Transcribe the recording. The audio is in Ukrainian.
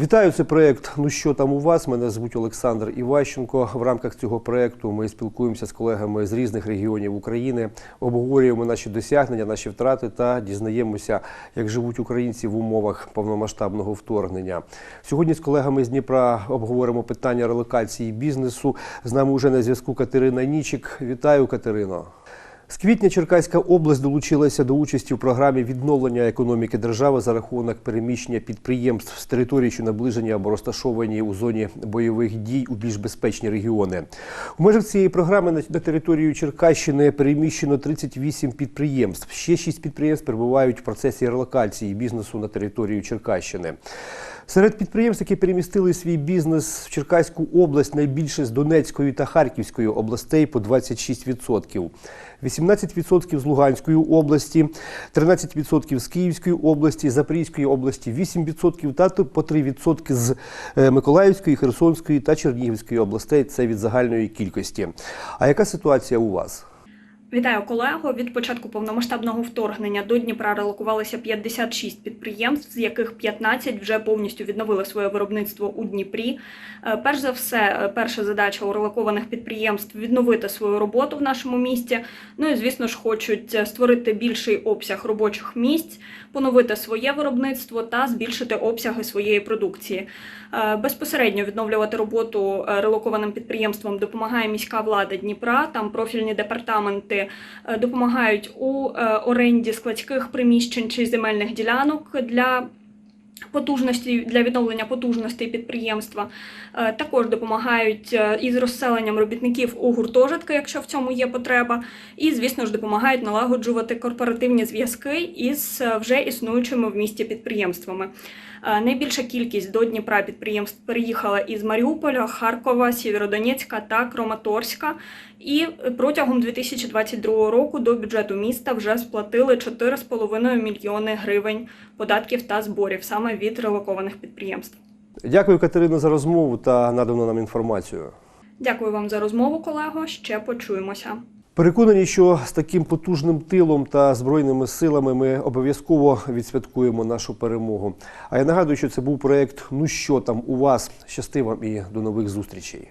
Вітаю, це проект Ну що там у вас? Мене звуть Олександр Іващенко. В рамках цього проекту ми спілкуємося з колегами з різних регіонів України, обговорюємо наші досягнення, наші втрати та дізнаємося, як живуть українці в умовах повномасштабного вторгнення. Сьогодні з колегами з Дніпра обговоримо питання релокації бізнесу. З нами вже на зв'язку Катерина Нічик. Вітаю, Катерино. З квітня Черкаська область долучилася до участі в програмі відновлення економіки держави за рахунок переміщення підприємств з території, що наближені або розташовані у зоні бойових дій у більш безпечні регіони. У межах цієї програми на територію Черкащини переміщено 38 підприємств. Ще 6 підприємств перебувають в процесі релокації бізнесу на територію Черкащини. Серед підприємств, які перемістили свій бізнес в Черкаську область, найбільше з Донецької та Харківської областей по 26%. 18% з Луганської області, 13% з Київської області, Запорізької області, 8% та по 3% з е, Миколаївської, Херсонської та Чернігівської областей. Це від загальної кількості. А яка ситуація у вас? Вітаю колего. Від початку повномасштабного вторгнення до Дніпра релокувалося 56 підприємств, з яких 15 вже повністю відновили своє виробництво у Дніпрі. Е, Перш за все, е, перша задача у релокованих підприємств відновити свою роботу в нашому місті. Ну і звісно ж, хочуть е, створити більший обсяг робочих місць, поновити своє виробництво та збільшити обсяги своєї продукції. Безпосередньо відновлювати роботу релокованим підприємствам допомагає міська влада Дніпра. Там профільні департаменти допомагають у е, оренді складських приміщень чи земельних ділянок для. Потужності для відновлення потужностей підприємства Е, також допомагають е, із розселенням робітників у гуртожитки, якщо в цьому є потреба, і звісно ж допомагають налагоджувати корпоративні зв'язки із е, вже існуючими в місті підприємствами. Найбільша кількість до Дніпра підприємств переїхала із Маріуполя, Харкова, Сєвєродонецька та Краматорська. І протягом 2022 року до бюджету міста вже сплатили 4,5 мільйони гривень податків та зборів саме від релокованих підприємств. Дякую, Катерина, за розмову та надану нам інформацію. Дякую вам за розмову, колего. Ще почуємося. Переконані, що з таким потужним тилом та збройними силами ми обов'язково відсвяткуємо нашу перемогу. А я нагадую, що це був проект Ну що там у вас? Щасти вам і до нових зустрічей.